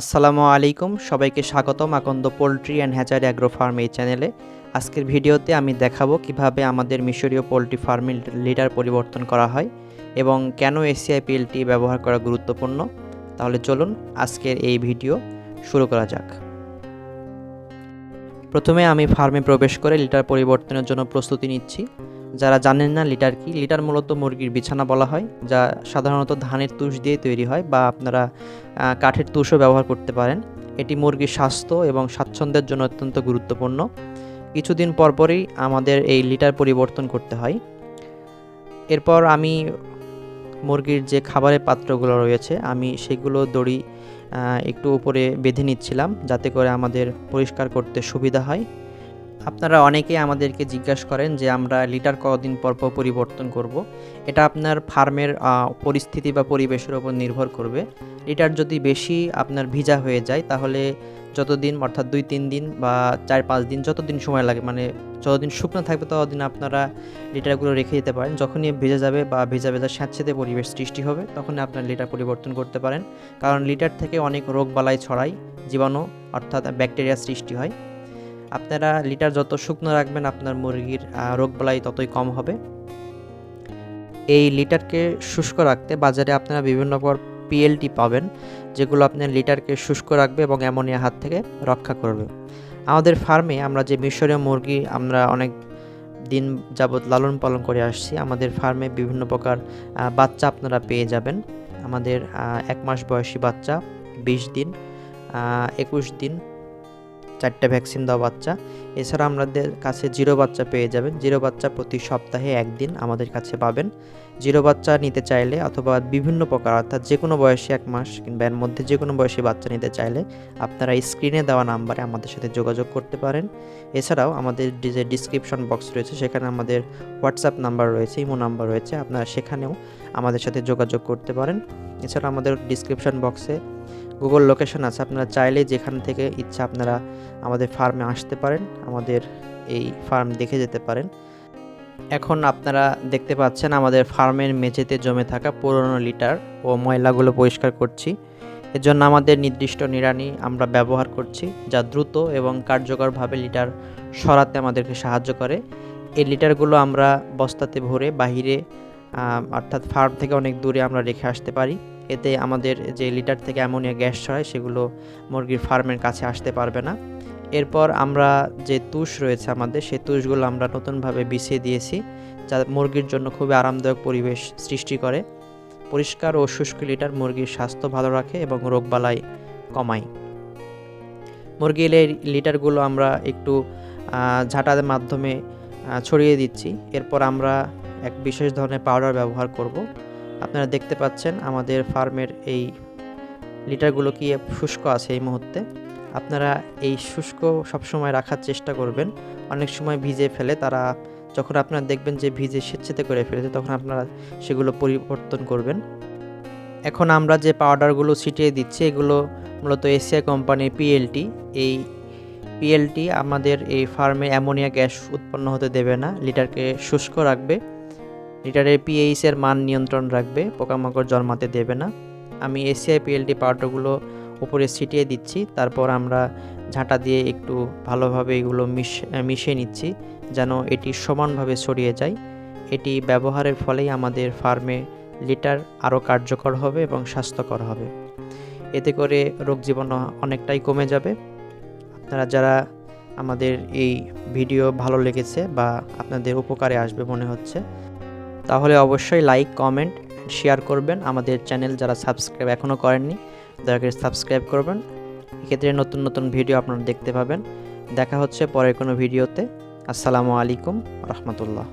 আসসালামু আলাইকুম, সবাইকে স্বাগতম Akanda poultry and hatchery agro farm এই চ্যানেলে। আজকের ভিডিওতে আমি দেখাবো কীভাবে আমাদের মিশরীয় পোলট্রি ফার্মের লিডার পরিবর্তন করা হয় এবং কেন এসিআই পিএলটি ব্যবহার করা গুরুত্বপূর্ণ। তাহলে চলুন আজকের এই ভিডিও শুরু করা যাক। প্রথমে আমি ফার্মে প্রবেশ করে লিটার পরিবর্তনের জন্য প্রস্তুতি নিচ্ছি। যারা জানেন না লিটার কি, লিটার মূলত মুরগির বিছানা বলা হয়, যা সাধারণত ধানের তুষ দিয়ে তৈরি হয় বা আপনারা কাঠের তুষও ব্যবহার করতে পারেন। এটি মুরগির স্বাস্থ্য এবং স্বাচ্ছন্দ্যের জন্য অত্যন্ত গুরুত্বপূর্ণ। কিছুদিন পরপরই আমাদের এই লিটার পরিবর্তন করতে হয়। এরপর আমি মুরগির যে খাবারের পাত্রগুলো রয়েছে, আমি সেগুলো দড়ি একটু উপরে বেঁধে নিচ্ছিলাম যাতে করে আমাদের পরিষ্কার করতে সুবিধা হয়। আপনারা অনেকেই আমাদেরকে জিজ্ঞাসা করেন যে আমরা লিটার কতদিন পর পর পরিবর্তন করব। এটা আপনার ফার্মের পরিস্থিতি বা পরিবেশের উপর নির্ভর করবে। লিটার যদি বেশি আপনার ভিজা হয়ে যায়, তাহলে যতদিন, অর্থাৎ দুই, তিন দিন বা চার, পাঁচ দিন, যতদিন সময় লাগে মানে যতদিন শুকনো থাকবে, ততদিন আপনারা লিটারগুলো রেখে দিতে পারেন। যখনই ভেজে যাবে বা ভেজা ভেজা স্যাঁতসেঁতে পরিবেশ সৃষ্টি হবে তখন আপনার লিটার পরিবর্তন করতে পারেন। কারণ লিটার থেকে অনেক রোগ বালাই ছড়ায়, জীবাণু, অর্থাৎ ব্যাকটেরিয়া সৃষ্টি হয়। আপনারা লিটার যত শুকনো রাখবেন আপনার মুরগির রোগবালাই ততই কম হবে। এই লিটারকে শুষ্ক রাখতে বাজারে আপনারা বিভিন্ন প্রকার পিএলটি পাবেন, যেগুলো আপনার লিটারকে শুষ্ক রাখবে এবং অ্যামোনিয়া হাত থেকে রক্ষা করবে। আমাদের ফার্মে আমরা যে মিশরীয় মুরগি আমরা অনেক দিন যাবৎ লালন পালন করে আসছি, আমাদের ফার্মে বিভিন্ন প্রকার বাচ্চা আপনারা পেয়ে যাবেন। আমাদের এক মাস বয়সী বাচ্চা, বিশ দিন একুশ দিন চারটে ভ্যাকসিন দেওয়া বাচ্চা। এছাড়া আমাদের কাছে জিরো বাচ্চা পেয়ে যাবেন। জিরো বাচ্চা প্রতি সপ্তাহে একদিন আমাদের কাছে পাবেন। জিরো বাচ্চা নিতে চাইলে অথবা বিভিন্ন প্রকার, অর্থাৎ যে কোনো বয়সী এক মাস কিংবা এর মধ্যে যে কোনো বয়সী বাচ্চা নিতে চাইলে আপনারা স্ক্রিনে দেওয়া নাম্বারে আমাদের সাথে যোগাযোগ করতে পারেন। এছাড়াও আমাদের যে ডিসক্রিপশন বক্স রয়েছে, সেখানে আমাদের হোয়াটসঅ্যাপ নাম্বার রয়েছে, ইমো নাম্বার রয়েছে। আপনারা সেখানেও আমাদের সাথে যোগাযোগ করতে পারেন। এছাড়া আমাদের ডিসক্রিপশন বক্সে গুগল লোকেশন আছে। আপনারা চাইলে যেখান থেকে ইচ্ছা আপনারা আমাদের ফার্মে আসতে পারেন। আমাদের এই ফার্ম দেখে যেতে পারেন। এখন আপনারা দেখতে পাচ্ছেন আমাদের ফার্মের মেঝেতে জমে থাকা পুরনো লিটার ও ময়লাগুলো পরিষ্কার করছি। এর জন্য আমাদের নির্দিষ্ট নিড়ানি আমরা ব্যবহার করছি, যা দ্রুত এবং কার্যকরভাবে লিটার সরাতে আমাদেরকে সাহায্য করে। এই লিটারগুলো আমরা বস্তাতে ভরে বাহিরে অর্থাৎ ফার্ম থেকে অনেক দূরে আমরা রেখে আসতে পারি। এতে আমাদের যে লিটার থেকে অ্যামোনিয়া গ্যাস ছড়ায় সেগুলো মুরগির ফার্মের কাছে আসতে পারবে না। এরপর আমরা যে তুষ রয়েছে আমাদের, সেই তুষগুলো আমরা নতুনভাবে বিছিয়ে দিয়েছি, যা মুরগির জন্য খুবই আরামদায়ক পরিবেশ সৃষ্টি করে। পরিষ্কার ও শুষ্ক লিটার মুরগির স্বাস্থ্য ভালো রাখে এবং রোগবালাই কমায়। মুরগির এই লিটারগুলো আমরা একটু ঝাঁটার মাধ্যমে ছড়িয়ে দিচ্ছি। এরপর আমরা এক বিশেষ ধরনের পাউডার ব্যবহার করব। আপনারা দেখতে পাচ্ছেন আমাদের ফার্মের এই লিটারগুলো কি শুষ্ক আছে এই মুহূর্তে। আপনারা এই শুষ্ক সবসময় রাখার চেষ্টা করবেন। অনেক সময় ভিজে ফেলে তারা যখন আপনারা দেখবেন যে ভিজে স্বেচ্ছেতে করে ফেলেছে তখন আপনারা সেগুলো পরিবর্তন করবেন। এখন আমরা যে পাউডারগুলো ছিটিয়ে দিচ্ছি এগুলো মূলত এশিয়া কোম্পানির পিএলটি। এই পিএলটি আমাদের এই ফার্মে অ্যামোনিয়া গ্যাস উৎপন্ন হতে দেবে না, লিটারকে শুষ্ক রাখবে। লিটারের পিএইচ এর মান নিয়ন্ত্রণ রাখবে, পোকামাকড় জন্মাতে দেবে না। আমি এসিআই পিএলটি পাউডারগুলো উপরে ছিটিয়ে দিচ্ছি, তারপর আমরা ঝাঁটা দিয়ে একটু ভালোভাবে এগুলো মিশ মিশিয়ে নিচ্ছি, যেন এটি সমানভাবে ছড়িয়ে যায়। এটি ব্যবহারের ফলেই আমাদের ফার্মে লিটার আরও কার্যকর হবে এবং স্বাস্থ্যকর হবে। এতে করে রোগ জীবাণু অনেকটাই কমে যাবে। আপনারা যারা আমাদের এই ভিডিও ভালো লেগেছে বা আপনাদের উপকারে আসবে মনে হচ্ছে তাহলে অবশ্যই লাইক কমেন্ট শেয়ার করবেন। আমাদের চ্যানেল যারা সাবস্ক্রাইব এখনও করেননি, দয়া করে সাবস্ক্রাইব করবেন। এক্ষেত্রে নতুন নতুন ভিডিও আপনারা দেখতে পাবেন। দেখা হচ্ছে পরের কোনো ভিডিওতে আসসালামু আলাইকুম, রহমতুল্লাহ।